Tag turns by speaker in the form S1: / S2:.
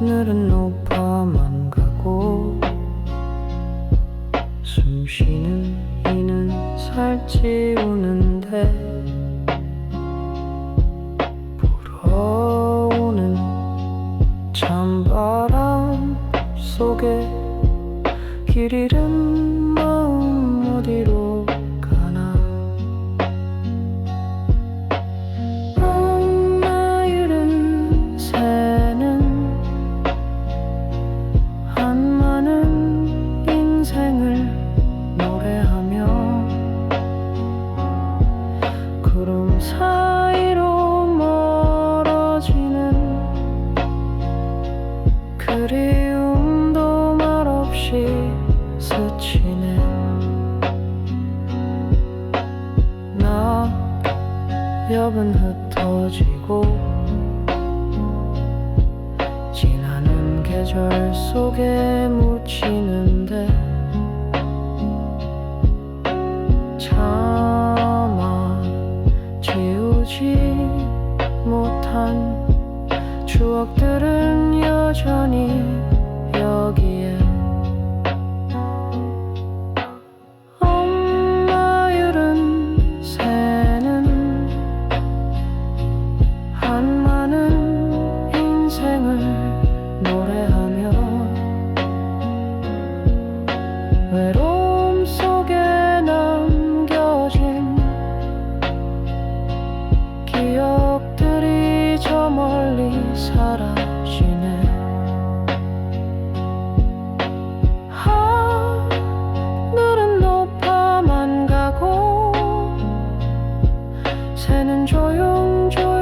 S1: 하늘은 높아만 가고 숨 쉬는 이는 살찌우는데 불어오는 찬바람 속에 길 잃은 마음 어디로 엽은 흩어지고 지나는 계절 속에 묻히는데 차마 지우지 못한 추억들은 여전히 才能够拥住